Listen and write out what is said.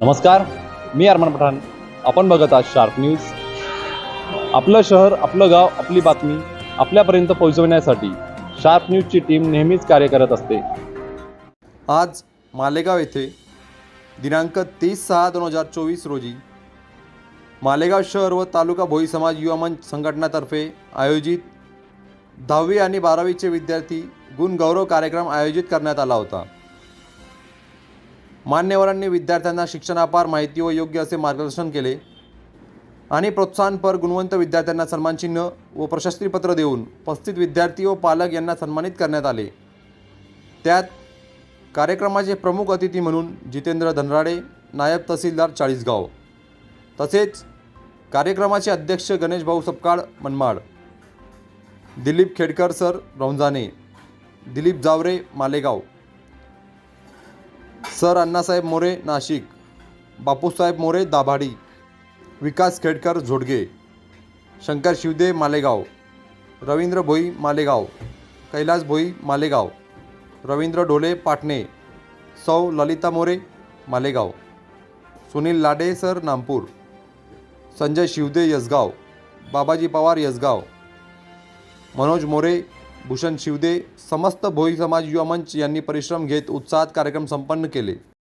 नमस्कार मी अरमान पठाण. आपण बघत आहात शार्प न्यूज आपलं शहर आपलं गाव आपली बातमी आपल्यापर्यंत पोहोचवण्यासाठी शार्प न्यूजची टीम नेहमीच कार्य करत असते. आज मालेगाव येथे दिनांक तीस सहा दोन हजार चोवीस रोजी मालेगाव शहर व तालुका भोई समाज युवा मंच संघटनातर्फे आयोजित दहावी आणि बारावीचे विद्यार्थी गुणगौरव कार्यक्रम आयोजित करण्यात आला होता. मान्यवरांनी विद्यार्थ्यांना शिक्षणापार माहिती व योग्य असे मार्गदर्शन केले आणि प्रोत्साहनपर गुणवंत विद्यार्थ्यांना सन्मानचिन्ह व प्रशस्तीपत्र देऊन उपस्थित विद्यार्थी व पालक यांना सन्मानित करण्यात आले. त्यात कार्यक्रमाचे प्रमुख अतिथी म्हणून जितेंद्र धनराडे नायब तहसीलदार चाळीसगाव तसेच कार्यक्रमाचे अध्यक्ष गणेश भाऊ सपकाळ मनमाड दिलीप खेडकर सर रौंजाने दिलीप जावरे मालेगाव सर अण्णासाहेब मोरे नाशिक बापूसाहेब मोरे दाभाडी विकास खेडकर झोडगे शंकर शिवदे मालेगाव रवींद्र भोई मालेगाव कैलास भोई मालेगाव रवींद्र ढोले पाटणे सौ ललिता मोरे मालेगाव सुनील लाडे सर नामपूर संजय शिवदे यसगाव बाबाजी पवार यसगाव मनोज मोरे भूषण शिवदे समस्त भोई समाज युवा मंच यांनी परिश्रम घेत उत्साहात कार्यक्रम संपन्न केले.